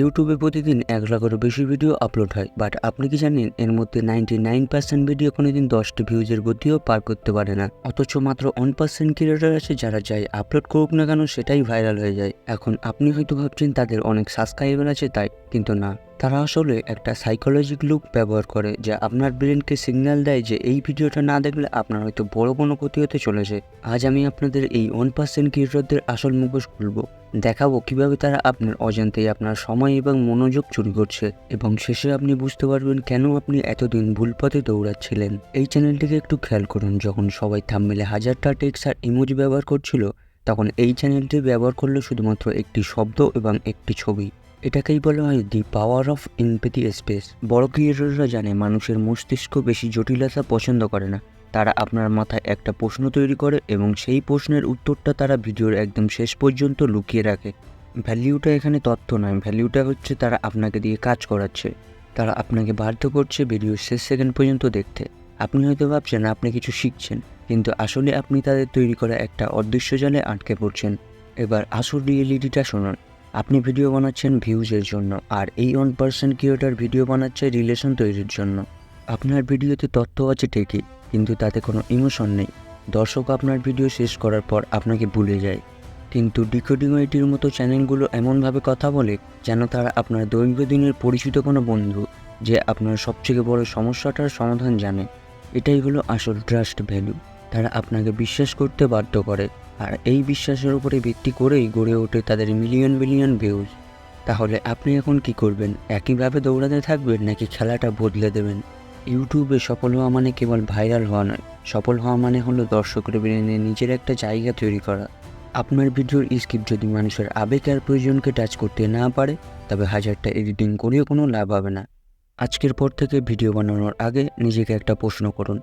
ইউটিউবে প্রতিদিন এক লাখেরও বেশি ভিডিও আপলোড হয় বাট আপনি কি জানেন, এর মধ্যে নাইনটি নাইন পার্সেন্ট ভিডিও কোনোদিন দশটি ভিউজের গতিও পার করতে পারে না। অথচ মাত্র ওয়ান পার্সেন্ট ক্রিয়েটার আছে, যারা যাই আপলোড করুক না কেন, সেটাই ভাইরাল হয়ে যায়। এখন আপনি হয়তো ভাবছেন, তাদের অনেক সাবস্ক্রাইবার আছে, তাই, কিন্তু না। তারা আসলে একটা সাইকোলজিক লুক ব্যবহার করে, যা আপনার ব্রেনকে সিগন্যাল দেয় যে, এই ভিডিওটা না দেখলে আপনার হয়তো বড় কোনো ক্ষতি হতে চলেছে। আজ আমি আপনাদের এই ওয়ান পার্সেন্ট ক্রিয়েটরদের আসল মুখোশ খুলবো। দেখাবো কীভাবে তারা আপনার অজান্তেই আপনার সময় এবং মনোযোগ চুরি করছে। এবং শেষে আপনি বুঝতে পারবেন কেন আপনি এতদিন ভুল পথে দৌড়াচ্ছিলেন। এই চ্যানেলটিকে একটু খেয়াল করুন, যখন সবাই থামমেলে হাজারটা টেক্স আর ইমোজি ব্যবহার করছিল, তখন এই চ্যানেলটি ব্যবহার করল শুধুমাত্র একটি শব্দ এবং একটি ছবি। এটাকেই বলা হয় দি পাওয়ার অফ ইনপেথি স্পেস বড় ক্রিয়েটররা জানে, মানুষের মস্তিষ্ক বেশি জটিলতা পছন্দ করে না। তারা আপনার মাথায় একটা প্রশ্ন তৈরি করে এবং সেই প্রশ্নের উত্তরটা তারা ভিডিওর একদম শেষ পর্যন্ত লুকিয়ে রাখে। ভ্যালিউটা এখানে তথ্য নয় ভ্যালিউটা হচ্ছে তারা আপনাকে দিয়ে কাজ করাচ্ছে। তারা আপনাকে বাধ্য করছে ভিডিওর শেষ সেকেন্ড পর্যন্ত দেখতে। আপনি হয়তো ভাবছেন, আপনি কিছু শিখছেন, কিন্তু আসলে আপনি তাদের তৈরি করা একটা অদৃশ্য জালে আটকে পড়ছেন। এবার আসল রিয়েলিটিটা শুনুন। আপনি ভিডিও বানাচ্ছেন ভিউজের জন্য, আর এই ওয়ান পার্সেন্ট ক্রিয়েটার ভিডিও বানাচ্ছে রিলেশন তৈরির জন্য। আপনার ভিডিওতে তথ্য আছে ঠিকই কিন্তু তাতে কোনো ইমোশন নেই। দর্শক, আপনার ভিডিও শেষ করার পর আপনাকে ভুলে যায়। কিন্তু ডিকোডিং ওইটির মতো চ্যানেলগুলো এমনভাবে কথা বলে যেন তারা আপনার দৈনন্দিনের পরিচিত কোনো বন্ধু যে আপনার সবথেকে বড় সমস্যাটার সমাধান জানে। এটাই হলো আসল ট্রাস্ট ভ্যালু তারা আপনাকে বিশ্বাস করতে বাধ্য করে আর এই বিশ্বাসের উপরে ভিত্তি করেই গড়ে ওঠে তাদের মিলিয়ন মিলিয়ন ভিউজ তাহলে আপনি এখন কি করবেন? একইভাবে দৌড়াতে থাকবেন নাকি খেলাটা বদলে দেবেন? ইউটিউবে সফল হওয়া মানে কেবল ভাইরাল হওয়া নয়। সফল হওয়া মানে হলো দর্শকের ব্রেনে নিজের একটা জায়গা তৈরি করা। আপনার ভিডিওর স্ক্রিপ্ট যদি মানুষের আবেগ আর প্রয়োজনকে টাচ করতে না পারে, তবে হাজারটা এডিটিং করেও কোনো লাভ হবে না। আজকের পর থেকে ভিডিও বানানোর আগে নিজেকে একটা প্রশ্ন করুন।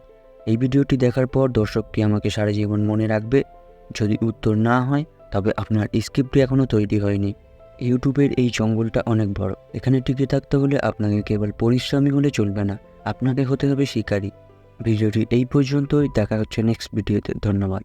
এই ভিডিওটি দেখার পর দর্শক কি আমাকে সারা জীবন মনে রাখবে? যদি উত্তর না হয়, তবে আপনার স্ক্রিপ্টটি এখনও তৈরি হয়নি। ইউটিউবের এই জঙ্গলটা অনেক বড়। এখানে টিকে থাকতে হলে আপনাকে কেবল পরিশ্রমী হলে চলবে না। আপনাকে হতে হবে শিকারী। ভিডিওটি এই পর্যন্তই। দেখা হচ্ছে নেক্সট ভিডিওতে। ধন্যবাদ।